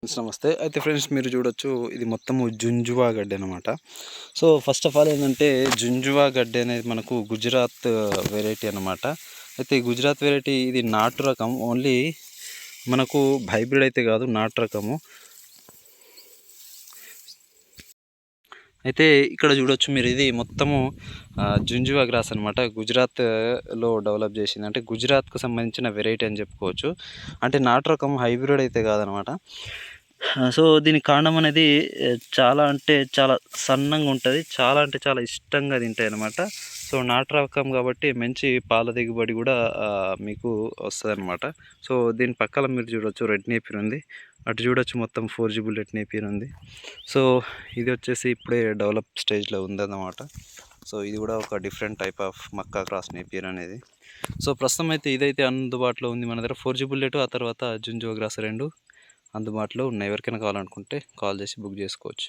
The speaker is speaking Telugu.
ఫ్రెండ్స్ నమస్తే. అయితే ఫ్రెండ్స్ మీరు చూడొచ్చు ఇది మొత్తము జుంజువా గడ్డి అనమాట సో ఫస్ట్ ఆఫ్ ఆల్ ఏంటంటే జుంజువా గడ్డి అనేది మనకు గుజరాత్ వెరైటీ అనమాట అయితే ఈ గుజరాత్ వెరైటీ ఇది నాటు రకం. ఓన్లీ మనకు హైబ్రిడ్ అయితే కాదు నాటు రకము. అయితే ఇక్కడ చూడొచ్చు మీరు ఇది మొత్తము జుంజువా గ్రాస్ అనమాట గుజరాత్లో డెవలప్ చేసింది. అంటే గుజరాత్కు సంబంధించిన వెరైటీ అని చెప్పుకోవచ్చు. అంటే నాటు రకం హైబ్రిడ్ అయితే కాదనమాట సో దీనికి కాండం అనేది చాలా అంటే చాలా సన్నంగా ఉంటుంది. చాలా అంటే చాలా ఇష్టంగా తింటాయి అనమాట సో నాటు రకం కాబట్టి మంచి పాల దిగుబడి కూడా మీకు వస్తుంది అనమాట సో దీని పక్కన మీరు చూడొచ్చు రెడ్ నేపిర్ ఉంది. అటు చూడొచ్చు మొత్తం ఫోర్ జీ బుల్లెట్ నేపియర్ ఉంది. సో ఇది వచ్చేసి ఇప్పుడే డెవలప్ స్టేజ్లో ఉందన్నమాట. సో ఇది కూడా ఒక డిఫరెంట్ టైప్ ఆఫ్ మక్కా క్రాస్ నేపియర్ అనేది. సో ప్రస్తుతం అయితే ఇదైతే అందుబాటులో ఉంది మన దగ్గర. ఫోర్ జీ బుల్లెట్ ఆ తర్వాత జుంజో గ్రాస్ రెండు. అందుబాటులో ఉన్నాయి ఎవరికైనా కావాలనుకుంటే కాల్ చేసి బుక్ చేసుకోవచ్చు.